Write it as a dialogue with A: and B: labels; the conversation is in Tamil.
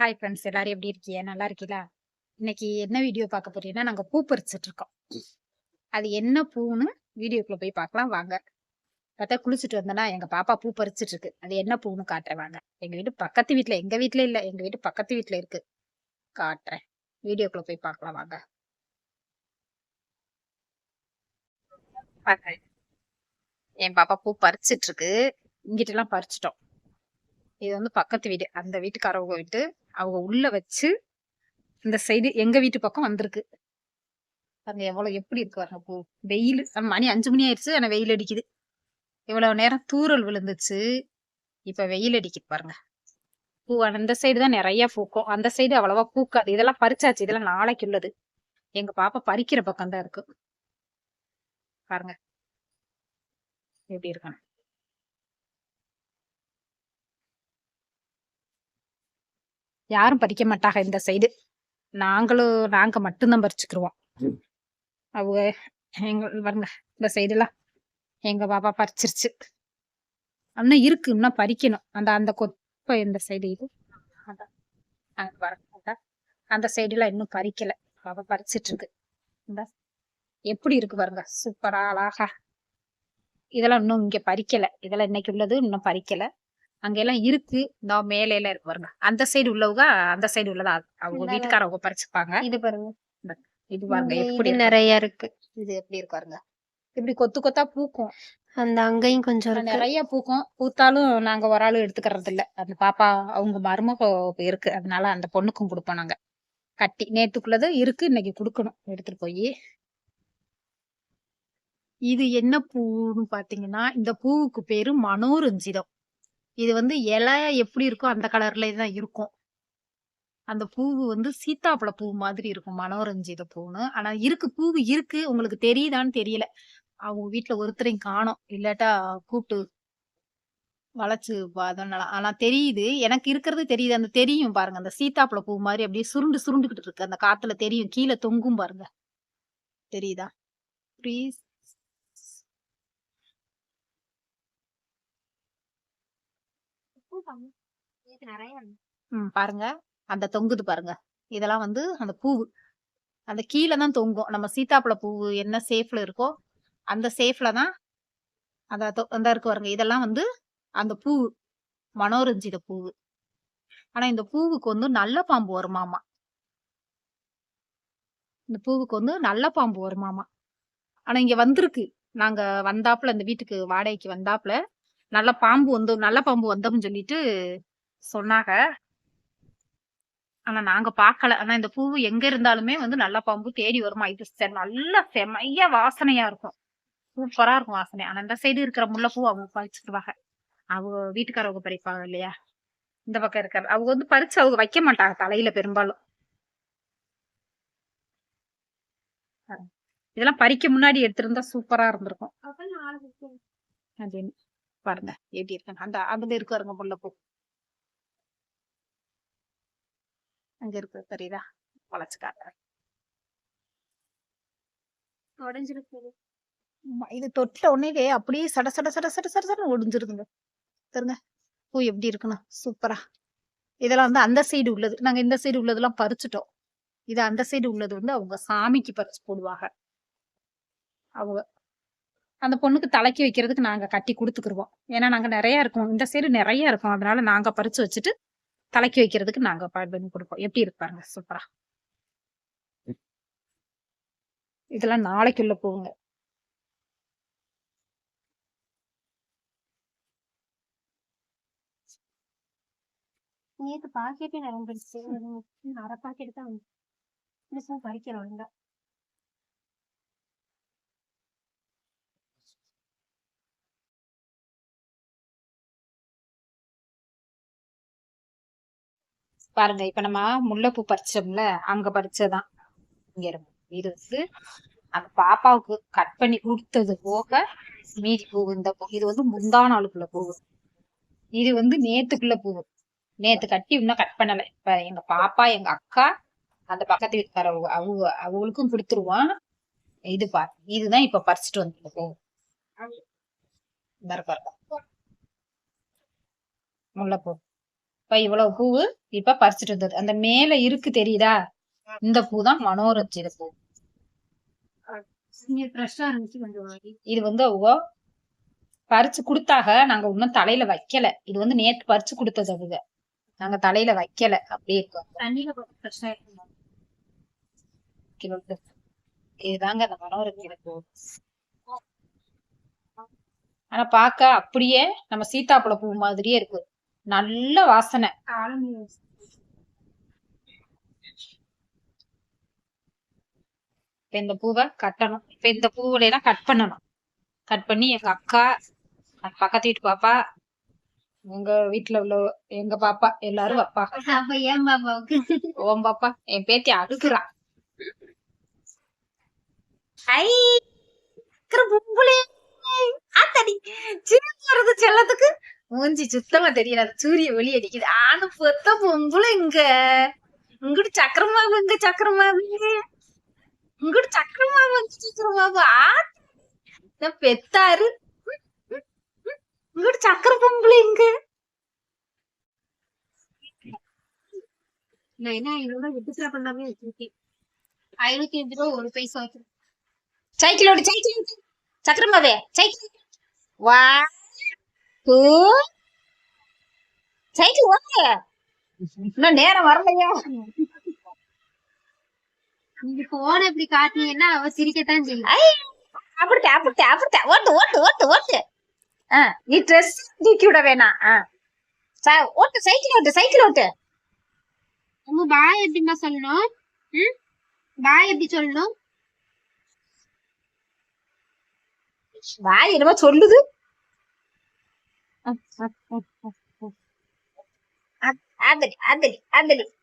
A: ஹாய் ஃப்ரெண்ட்ஸ் எல்லாரும் எப்படி இருக்கீங்க நல்லா இருக்கீங்களா இன்னைக்கு என்ன வீடியோ பார்க்க போறீங்கன்னா நாங்கள் பூ பறிச்சுட்டு இருக்கோம் அது என்ன பூன்னு வீடியோக்குள்ள போய் பார்க்கலாம் வாங்க பார்த்தா குளிச்சுட்டு வந்தேன்னா எங்க பாப்பா பூ பறிச்சிட்டு இருக்கு அது என்ன பூன்னு காட்டுறேன் வாங்க எங்க வீட்டு பக்கத்து வீட்டுல எங்க வீட்டுல இல்லை எங்க வீட்டு பக்கத்து வீட்டுல இருக்கு காட்டுறேன் வீடியோக்குள்ள போய் பார்க்கலாம் வாங்க என் பாப்பா பூ பறிச்சுட்டு இருக்கு இங்கிட்ட எல்லாம் பறிச்சிட்டோம் இது வந்து பக்கத்து வீடு அந்த வீட்டுக்காரவங்க வீட்டு அவங்க உள்ள வச்சு இந்த சைடு எங்க வீட்டு பக்கம் வந்திருக்கு பாருங்க எவ்வளவு எப்படி இருக்கு பாருங்க பூ வெயில் மணி அஞ்சு மணி ஆயிடுச்சு ஆனா வெயில் அடிக்குது இவ்வளவு நேரம் தூரல் விழுந்துச்சு இப்ப வெயில் அடிக்குது பாருங்க பூ அந்த சைடு தான் நிறைய பூக்கும் அந்த சைடு அவ்வளவா பூக்காது இதெல்லாம் பறிச்சாச்சு இதெல்லாம் நாளைக்கு உள்ளது எங்க பாப்பா பறிக்கிற பக்கம் தான் இருக்கு பாருங்க எப்படி இருக்கணும் யாரும் பறிக்க மாட்டாங்க இந்த சைடு நாங்களும் நாங்க மட்டும்தான் பறிச்சுக்கிருவோம் அவங்க எங்க பாருங்க இந்த சைடுலாம் எங்க பாப்பா பறிச்சிருச்சு அண்ணா இருக்கு இன்னும் பறிக்கணும் அந்த அந்த கொப்பை இந்த சைடு இது அதான் அந்த சைடுலாம் இன்னும் பறிக்கல பாப்பா பறிச்சிட்டு இருக்கு இந்த எப்படி இருக்கு பாருங்க சூப்பரா அழகா இதெல்லாம் இன்னும் இங்க பறிக்கல இதெல்லாம் இன்னைக்கு உள்ளது இன்னும் பறிக்கல அங்கெல்லாம் இருக்கு இந்த மேல எல்லாம் இருக்கு பாருங்க அந்த சைடு உள்ளவங்க அந்த சைடு உள்ளதா அவங்க வீட்டுக்காரவங்க பறிச்சுப்பாங்க இது பாருங்க இது பாருங்க எப்படி
B: நிறைய இருக்கு
A: இது எப்படி இருக்காருங்க இப்படி கொத்து கொத்தா பூக்கும்
B: அந்த அங்கையும் கொஞ்சம்
A: நிறைய பூக்கும் பூத்தாலும் நாங்க ஒரு ஆளும் எடுத்துக்கறது இல்ல அந்த பாப்பா அவங்க மருமக இருக்கு அதனால அந்த பொண்ணுக்கும் கொடுப்போம் நாங்க கட்டி நேத்துக்குள்ளதும் இருக்கு இன்னைக்கு கொடுக்கணும் எடுத்துட்டு போய் இது என்ன பூன்னு பாத்தீங்கன்னா இந்த பூவுக்கு பேரு மனோரஞ்சிதம் இது வந்து இலை எப்படி இருக்கோ அந்த கலர்ல தான் இருக்கும் அந்த பூவு வந்து சீத்தாப்பழ பூ மாதிரி இருக்கும் மனோரஞ்சித பூன்னு ஆனா இருக்கு பூவு இருக்கு உங்களுக்கு தெரியுதான்னு தெரியல அவங்க வீட்டுல ஒருத்தரையும் காணும் இல்லாட்டா கூப்பிட்டு வளைச்சு அதனால ஆனா தெரியுது எனக்கு இருக்கிறது தெரியுது அந்த தெரியும் பாருங்க அந்த சீத்தாப்பழ பூ மாதிரி அப்படியே சுருண்டு சுருண்டுகிட்டு இருக்கு அந்த காத்துல தெரியும் கீழே தொங்கும் பாருங்க தெரியுதா ப்ளீஸ் பாருங்க அந்த தொங்குது பாருங்க இதெல்லாம் வந்து அந்த பூவு அந்த கீழே தான் தொங்கும் நம்ம சீதாப்பழ பூவு என்ன சேஃப்ல இருக்கோ அந்த சேஃப்ல தான் அந்த அந்த இருக்கு பாருங்க இதெல்லாம் வந்து அந்த பூவு மனோரஞ்சித பூவு ஆனா இந்த பூவுக்கு வந்து நல்ல பாம்பு வருமாமா இந்த பூவுக்கு வந்து நல்ல பாம்பு வருமாமா ஆனா இங்க வந்திருக்கு நாங்க வந்தாப்புல இந்த வீட்டுக்கு வாடகைக்கு வந்தாப்புல நல்ல பாம்பு வந்து நல்ல பாம்பு வந்தோம்னு சொல்லிட்டு சொன்னாங்க ஆனா நாங்க பாக்கல ஆனா இந்த பூவு எங்க இருந்தாலுமே வந்து நல்ல பாம்பு தேடி வருமா இது நல்லா செமையா வாசனையா இருக்கும் சூப்பரா இருக்கும் வாசனை ஆனா இந்த சைடு இருக்கிற பூ அவங்க பறிச்சுக்குவாங்க அவங்க வீட்டுக்காரவங்க பறிப்பாங்க இல்லையா இந்த பக்கம் இருக்கிற அவங்க வந்து பறிச்சு அவங்க வைக்க மாட்டாங்க தலையில பெரும்பாலும் இதெல்லாம் பறிக்க முன்னாடி எடுத்திருந்தா சூப்பரா இருந்திருக்கும் அப்படின்னு பாருங்க எப்படி இருக்காங்க அந்த அதுல இருக்காருங்க பூ அங்க இருக்கு தெரியுதா வளைச்சு இது தொட்ட உடனே அப்படியே சட சட சட சட சட சட ஒடிஞ்சிருதுங்க தெருங்க பூ எப்படி இருக்கணும் சூப்பரா இதெல்லாம் வந்து அந்த சைடு உள்ளது நாங்க இந்த சைடு உள்ளதெல்லாம் பறிச்சுட்டோம் இது அந்த சைடு உள்ளது வந்து அவங்க சாமிக்கு பறிச்சு போடுவாங்க அவங்க அந்த பொண்ணுக்கு தலைக்கு வைக்கிறதுக்கு நாங்க கட்டி கொடுத்துக்குருவோம் ஏன்னா நாங்க நிறைய இருக்கோம் இந்த சைடு நிறைய இருக்கோம் அதனால நாங்க பறிச்சு வச்சுட்டு தலைக்கு வைக்கிறதுக்கு நாங்க பண்ணி கொடுப்போம் எப்படி இருப்பாருங்க சூப்பரா இதெல்லாம் நாளைக்குள்ள போவோங்க
B: நேற்று பாக்கெட்டே நடந்துருச்சு அரை பாக்கெட் தான் வந்து பறிக்கிறோம் இல்லை
A: பாருங்க இப்ப நம்ம முல்லைப்பூ பறிச்சோம்ல அங்க பறிச்சதான் இங்க இருக்கும் இது வந்து அந்த பாப்பாவுக்கு கட் பண்ணி கொடுத்தது போக மீதி பூவு இந்த பூ இது வந்து முந்தா நாளுக்குள்ள பூவு இது வந்து நேத்துக்குள்ள பூவு நேத்து கட்டி இன்னும் கட் பண்ணல இப்ப எங்க பாப்பா எங்க அக்கா அந்த பக்கத்து வீட்டுக்கார அவங்க அவங்களுக்கும் கொடுத்துருவான் இது பா இதுதான் இப்ப பறிச்சுட்டு வந்து பூ முல்லைப்பூ இப்ப இவ்வளவு பூவு இப்ப பறிச்சுட்டு வந்தது அந்த மேல இருக்கு தெரியுதா இந்த பூ தான் மனோரஞ்சித பூ இது வந்து அவங்க பறிச்சு கொடுத்தாக நாங்க இன்னும் தலையில வைக்கல இது வந்து நேத்து பறிச்சு கொடுத்தது அவங்க நாங்க தலையில வைக்கல அப்படியே
B: இருக்கோம்
A: இதுதாங்க அந்த மனோரஞ்சித பூ ஆனா பாக்க அப்படியே நம்ம சீத்தாப்பழ பூ மாதிரியே இருக்கு நல்ல வாசனை இப்ப இந்த பூவை கட்டணும் இப்ப இந்த பூவுல எல்லாம் கட் பண்ணணும் கட் பண்ணி எங்க அக்கா பக்கத்து வீட்டு பாப்பா எங்க வீட்டுல உள்ள எங்க பாப்பா எல்லாரும் பாப்பா
B: என் பாப்பாவுக்கு
A: ஓம் பாப்பா என் பேத்தி அடுக்குறா ஐ பும்புளே ஆத்தாடி செல்லத்துக்கு மூஞ்சி சுத்தமா தெரியாது சூரிய ஒளி அடிக்குது ஆனா பொத்த பொம்பளை இங்க இங்கிட்டு சக்கரமாவு இங்க சக்கரமாவு இங்கிட்டு சக்கரமாவு வந்து சக்கரமாவு ஆ பெத்தாரு இங்கிட்டு சக்கர பொம்பளை இங்க
B: நான் என்ன என்னோட விட்டுக்கிற பண்ணாமே வச்சிருக்கேன் ஐநூத்தி அஞ்சு ரூபாய் ஒரு பைசா
A: சைக்கிளோட சைக்கிள் சக்கரமாவே சைக்கிள் வா டூ சைக்கிள் ஓட்டு இன்னும் நேரம் வரலையா
B: நீங்க போன இப்படி காட்டினீங்கன்னா அவ சிரிக்கத்தான்
A: செய்யும் அப்படிட்டா அப்படி அப்படி ஓட்டு ஓட்டு ஓட்டு ஓட்டு நீ ட்ரெஸ் நீக்கி விட வேணாம் ஆ ஓட்டு சைக்கிள் ஓட்டு சைக்கிள் ஓட்டு
B: உங்க பாய் எப்படிமா சொல்லணும் ம் பாய் எப்படி சொல்லணும்
A: பாய் என்னமா சொல்லுது عدلي عدلي عدلي